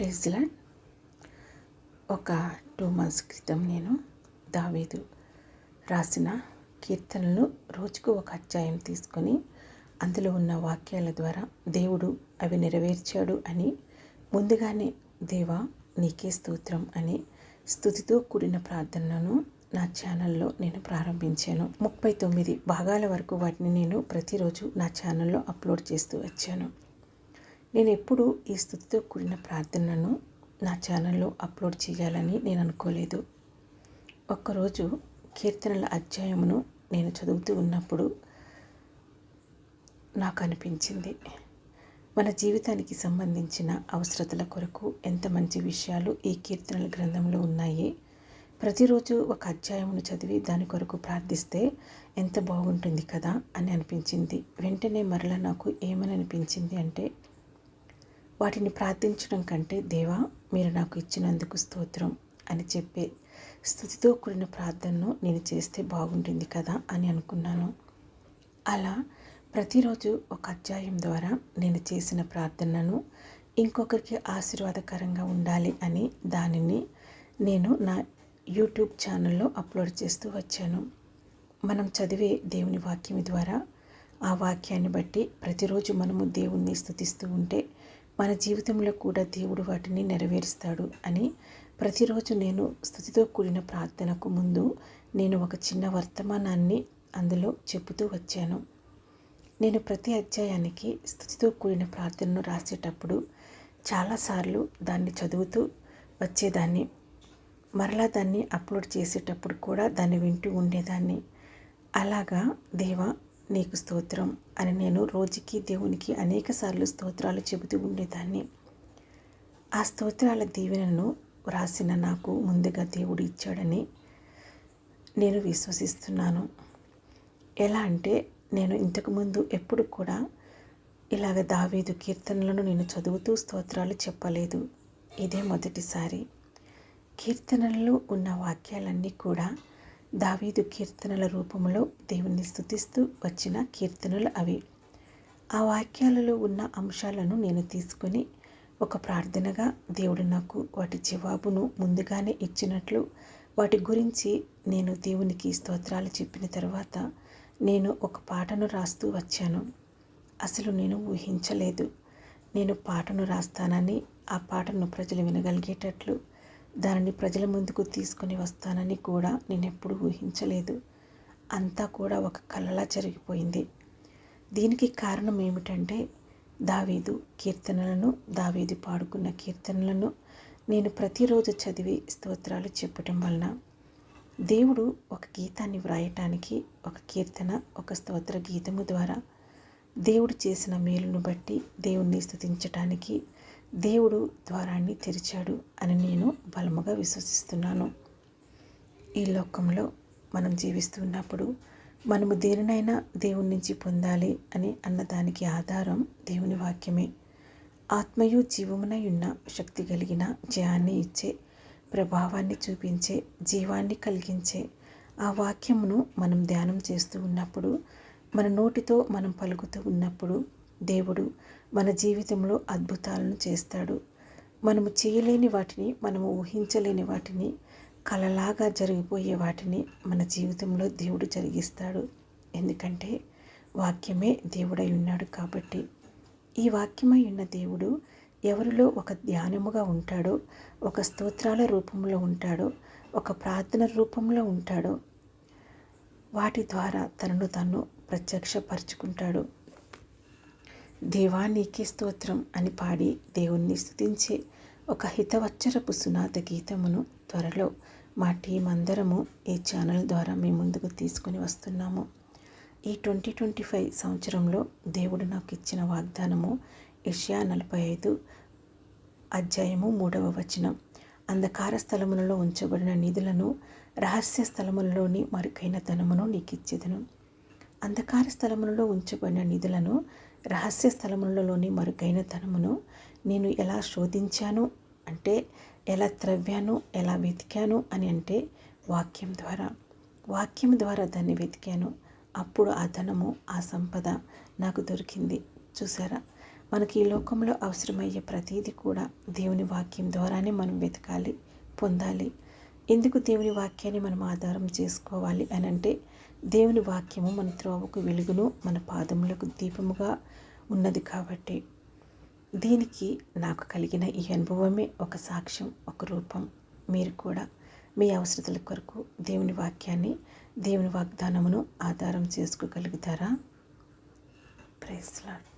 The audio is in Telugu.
ప్రేజ్లా. ఒక టూ మంత్స్ క్రితం నేను దావీదు రాసిన కీర్తనలు రోజుకు ఒక అధ్యాయం తీసుకొని అందులో ఉన్న వాక్యాల ద్వారా దేవుడు అవి నెరవేర్చాడు అని ముందుగానే దేవా నీకే స్తోత్రం అని స్థుతితో కూడిన ప్రార్థనను నా ఛానల్లో నేను ప్రారంభించాను. ముప్పై తొమ్మిది భాగాల వరకు వాటిని నేను ప్రతిరోజు నా ఛానల్లో అప్లోడ్ చేస్తూ వచ్చాను. నేను ఎప్పుడు ఈ స్థుతితో కూడిన ప్రార్థనను నా ఛానల్లో అప్లోడ్ చేయాలని నేను అనుకోలేదు ఒక్కరోజు కీర్తనల అధ్యాయమును నేను చదువుతూ ఉన్నప్పుడు నాకు అనిపించింది మన జీవితానికి సంబంధించిన అవసరతల కొరకు ఎంత మంచి విషయాలు ఈ కీర్తనల గ్రంథంలో ఉన్నాయి. ప్రతిరోజు ఒక అధ్యాయమును చదివి దాని కొరకు ప్రార్థిస్తే ఎంత బాగుంటుంది కదా అని అనిపించింది. వెంటనే మరలా నాకు ఏమని అనిపించింది అంటే వాటిని ప్రార్థించడం కంటే దేవా మీరు నాకు ఇచ్చినందుకు స్తోత్రం అని చెప్పే స్థుతితో కూడిన ప్రార్థనను నేను చేస్తే బాగుంటుంది కదా అని అనుకున్నాను. అలా ప్రతిరోజు ఒక అధ్యాయం ద్వారా నేను చేసిన ప్రార్థనను ఇంకొకరికి ఆశీర్వాదకరంగా ఉండాలి అని దానిని నేను నా యూట్యూబ్ ఛానల్లో అప్లోడ్ చేస్తూ వచ్చాను. మనం చదివే దేవుని వాక్యం ద్వారా ఆ వాక్యాన్ని బట్టి ప్రతిరోజు మనము దేవుణ్ణి స్థుతిస్తూ ఉంటే మన జీవితంలో కూడా దేవుడు వాటిని నెరవేరుస్తాడు అని ప్రతిరోజు నేను స్థుతితో కూడిన ప్రార్థనకు ముందు నేను ఒక చిన్న వర్తమానాన్ని అందులో చెబుతూ వచ్చాను. నేను ప్రతి అధ్యాయానికి స్థుతితో కూడిన ప్రార్థనను రాసేటప్పుడు చాలాసార్లు దాన్ని చదువుతూ వచ్చేదాన్ని. మరలా దాన్ని అప్లోడ్ చేసేటప్పుడు కూడా దాన్ని వింటూ ఉండేదాన్ని. అలాగా దేవా నీకు స్తోత్రం అని నేను రోజుకి దేవునికి అనేక సార్లు స్తోత్రాలు చెబుతూ ఉండేదాన్ని. ఆ స్తోత్రాల దీవెనను వ్రాసిన నాకు ముందుగా దేవుడు ఇచ్చాడని నేను విశ్వసిస్తున్నాను. ఎలా అంటే నేను ఇంతకుముందు ఎప్పుడు కూడా ఇలాగ దావీదు కీర్తనలను నేను చదువుతూ స్తోత్రాలు చెప్పలేదు. ఇదే మొదటిసారి. కీర్తనలలో ఉన్న వాక్యాలన్నీ కూడా దావీదు కీర్తనల రూపంలో దేవుణ్ణి స్థుతిస్తూ వచ్చిన కీర్తనలు అవి. ఆ వాక్యాలలో ఉన్న అంశాలను నేను తీసుకొని ఒక ప్రార్థనగా దేవుడు నాకు వాటి జవాబును ముందుగానే ఇచ్చినట్లు వాటి గురించి నేను దేవునికి స్తోత్రాలు చెప్పిన తర్వాత నేను ఒక పాటను రాస్తూ వచ్చాను. అసలు నేను ఊహించలేదు. నేను పాటను రాస్తానని ఆ పాటను ప్రజలు వినగలిగేటట్లు దానిని ప్రజల ముందుకు తీసుకొని వస్తానని కూడా నేను ఎప్పుడు ఊహించలేదు. అంతా కూడా ఒక కలలా జరిగిపోయింది. దీనికి కారణం ఏమిటంటే దావీదు కీర్తనలను దావీదు పాడుకున్న కీర్తనలను నేను ప్రతిరోజు చదివి స్తోత్రాలు చెప్పటం వలన దేవుడు ఒక గీతాన్ని వ్రాయటానికి ఒక కీర్తన ఒక స్తోత్ర గీతము ద్వారా దేవుడు చేసిన మేలును బట్టి దేవుణ్ణి స్థుతించటానికి దేవుడు ద్వారాన్ని తెరిచాడు అని నేను బలముగా విశ్వసిస్తున్నాను. ఈ లోకంలో మనం జీవిస్తున్నప్పుడు మనము దేనినైనా దేవుని నుంచి పొందాలి అని అన్నదానికి ఆధారం దేవుని వాక్యమే. ఆత్మయు జీవమునై ఉన్న శక్తి కలిగిన జయాన్ని ఇచ్చే ప్రభావాన్ని చూపించే జీవాన్ని కలిగించే ఆ వాక్యమును మనం ధ్యానం చేస్తూ ఉన్నప్పుడు మన నోటితో మనం పలుకుతూ ఉన్నప్పుడు దేవుడు మన జీవితంలో అద్భుతాలను చేస్తాడు. మనము చేయలేని వాటిని మనము ఊహించలేని వాటిని కలలాగా జరిగిపోయే వాటిని మన జీవితంలో దేవుడు జరిగిస్తాడు. ఎందుకంటే వాక్యమే దేవుడై ఉన్నాడు కాబట్టి. ఈ వాక్యమై ఉన్న దేవుడు ఎవరిలో ఒక ధ్యానముగా ఉంటాడో ఒక స్తోత్రాల రూపంలో ఉంటాడో ఒక ప్రార్థన రూపంలో ఉంటాడో వాటి ద్వారా తనను తను ప్రత్యక్షపరుచుకుంటాడు. దేవా స్తోత్రం అని పాడి దేవుణ్ణి స్థుతించే ఒక హితవచ్చరపు సునాద గీతమును త్వరలో మా టీం అందరము ఈ ఛానల్ ద్వారా మేము ముందుకు తీసుకుని వస్తున్నాము. ఈ ట్వంటీ ట్వంటీ ఫైవ్ సంవత్సరంలో దేవుడు నాకు ఇచ్చిన వాగ్దానము ఏషియా నలభై ఐదు అధ్యాయము మూడవ వచనం. అంధకార స్థలములలో ఉంచబడిన నిధులను రహస్య స్థలములలోని మరుకైన ధనమును నీకు ఇచ్చేదను అంధకార స్థలములలో ఉంచబడిన నిధులను రహస్య స్థలములలోని మరుగైన ధనమును నేను ఎలా శోధించాను? అంటే ఎలా త్రవ్వాను? ఎలా వెతికాను? అని అంటే వాక్యం ద్వారా. వాక్యం ద్వారా దాన్ని వెతికాను. అప్పుడు ఆ ధనము ఆ సంపద నాకు దొరికింది. చూసారా మనకి ఈ లోకంలో అవసరమయ్యే ప్రతీది కూడా దేవుని వాక్యం ద్వారానే మనం వెతకాలి పొందాలి. ఎందుకు దేవుని వాక్యాన్ని మనం ఆధారం చేసుకోవాలి అని అంటే దేవుని వాక్యము మన త్రోవకు వెలుగును మన పాదములకు దీపముగా ఉన్నది కాబట్టి దీనికి నాకు కలిగిన ఈ అనుభవమే ఒక సాక్ష్యం ఒక రూపం. మీరు కూడా మీ అవసరతల కొరకు దేవుని వాక్యాన్ని దేవుని వాగ్దానమును ఆధారం చేసుకోగలుగుతారా? ప్రైజ్లాడ్